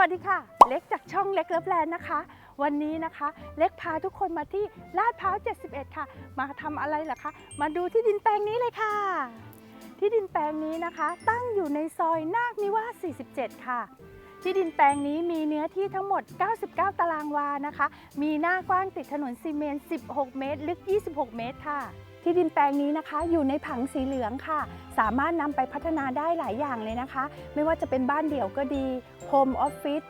วัสดีค่ะ เล็กจากช่องเล็กเลิฟแลนด์นะคะ วันนี้นะคะ เล็กพาทุกคนมาที่ลาดพร้าว 71 ค่ะ มาทำอะไรล่ะคะ มาดูที่ดินแปลงนี้เลยค่ะ ที่ดินแปลงนี้นะคะ ตั้งอยู่ในซอยนาคนิวาส47 ค่ะ ที่ดินแปลงนี้มีเนื้อที่ทั้งหมด 99 ตารางวานะคะ มีหน้ากว้างติดถนนซีเมนต์ 16 เมตร ลึก 26 เมตรค่ะ ที่ดินแปลงนี้นะคะอยู่ในผังสีเหลืองค่ะ สามารถนำไปพัฒนาได้หลายอย่างเลยนะคะ ไม่ว่าจะเป็นบ้านเดี่ยวก็ดี โฮมออฟฟิศ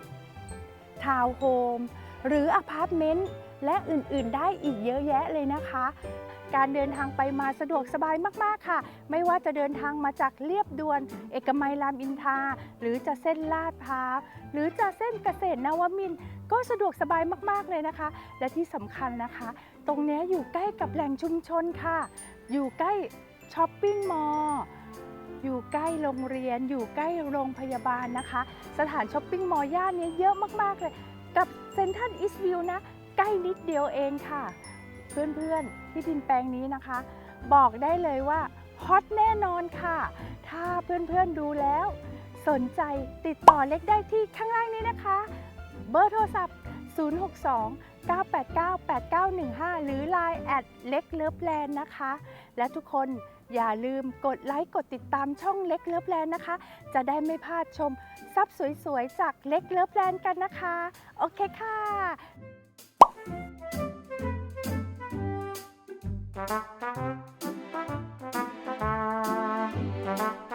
ทาวน์โฮม หรืออพาร์ตเมนต์ และอื่นๆได้อีกเยอะแยะเลยนะคะ การเดินทางไปมาสะดวกสบายมากๆค่ะ ไม่ว่าจะเดินทางมาจากเรียบด่วน เอกมัยรามอินทราหรือจะเส้นลาดพร้าวหรือจะเส้นเกษตรนวมินทร์ก็สะดวกสบายมากๆเลยนะคะ และที่สำคัญนะคะ ตรงนี้อยู่ใกล้กับแหล่งชุมชนค่ะ อยู่ใกล้ช้อปปิ้งมอลล์อยู่ใกล้โรงเรียน อยู่ใกล้โรงพยาบาลนะคะ สถานช้อปปิ้งมอลล์ย่านนี้เยอะมากๆเลย กับเซนทันอีสต์วิวนะ ใกล้นิดเดียวเองค่ะ เพื่อนๆที่ดินแปลงนี้นะคะ บอกได้เลยว่าฮอตแน่นอนค่ะ ถ้าเพื่อนๆดูแล้ว สนใจติดต่อเล็กได้ที่ข้างล่างนี้นะคะ เบอร์โทรศัพท์ 062 989 8915 หรือ Line แอดเล็กเลิฟแลนด์นะคะ และทุกคนอย่าลืมกดไลค์ กดติดตามช่องเล็กเลิฟแลนด์นะคะ จะได้ไม่พลาดชมทรัพย์สวยๆ จากเล็กเลิฟแลนด์กันนะคะ โอเคค่ะ Thank you.